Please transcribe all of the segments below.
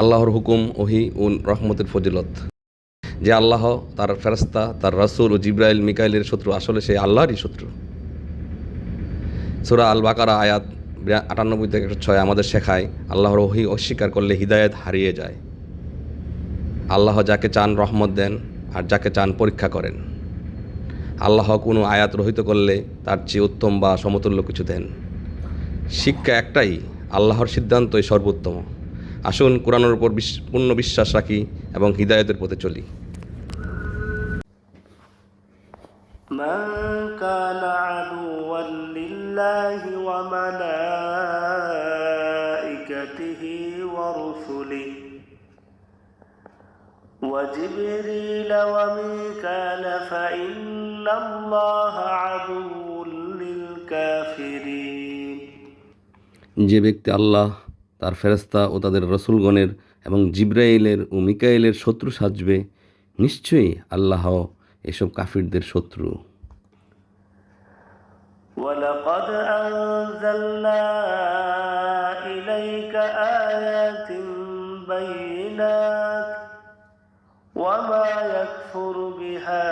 আল্লাহর হুকুম, ওহি ও রহমতের ফজিলত। যে আল্লাহ, তার ফেরস্তা তার রাসূল ও জিব্রাইল, মিকাইলের শত্রু, আসলে সে আল্লাহরই শত্রু। সুরা আল বাকারা আয়াত আটানব্বই থেকে একশো ছয় আমাদের শেখায়, আল্লাহর ওহি অস্বীকার করলে হিদায়ত হারিয়ে যায়। আল্লাহ যাকে চান রহমত দেন, আর যাকে চান পরীক্ষা করেন। আল্লাহ কোনো আয়াত রহিত করলে তার চেয়ে উত্তম বা সমতুল্য কিছু দেন। শিক্ষা একটাই, আল্লাহর সিদ্ধান্তই সর্বোত্তম। আসুন কোরআনের উপর বিশ- পূর্ণ বিশ্বাস রাখি এবং হৃদায়তের পথে চলি من كان عدوا لله وملائكته ورسله وجبريل وميكال فإن الله عدو للكافرين যে ব্যক্তি আল্লাহ তার ফেরেস্তা ও তাদের রসুলগণের এবং জিব্রাইলের ও মিকাইলের শত্রু সাজবে নিশ্চয়ই আল্লাহ এসব কাফিরদের শত্রু ولقد أنزلنا إليك آيات بينات وما يكفر بها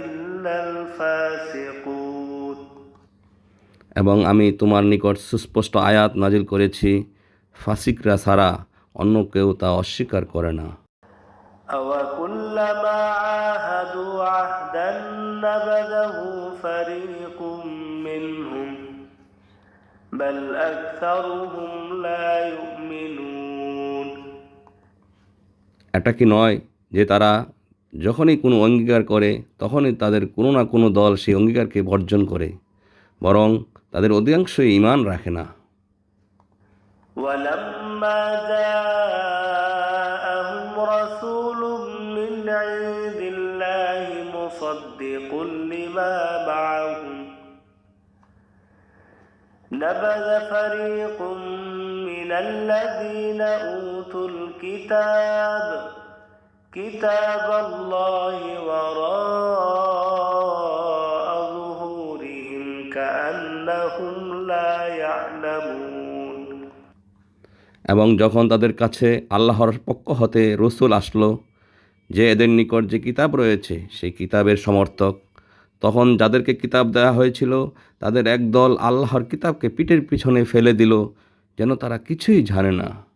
إلا الفاسقون এবং আমি তোমার নিকট সুস্পষ্ট আয়াত নাজিল করেছি ফাসিকরা ছাড়া অন্য কেউ তা অস্বীকার করে না। এটা কি নয় যে তারা যখনই কোনো অঙ্গীকার করে তখনই তাদের কোনো না কোনো দল সেই অঙ্গীকারকে বর্জন করে বরং তাদের অধিকাংশই ইমান রাখে না ولما جاءهم رسول من عند الله مصدق لما معهم نبذ فريق من الذين أوتوا الكتاب كتاب الله وراء এবং যখন তাদের কাছে আল্লাহর পক্ষ হতে রসুল আসলো যে এদের নিকট যে কিতাব রয়েছে, সেই কিতাবের সমর্থক, তখন যাদেরকে কিতাব দেওয়া হয়েছিল, তাদের একদল আল্লাহর কিতাবকে পিঠের পিছনে ফেলে দিল, যেন তারা কিছুই জানে না।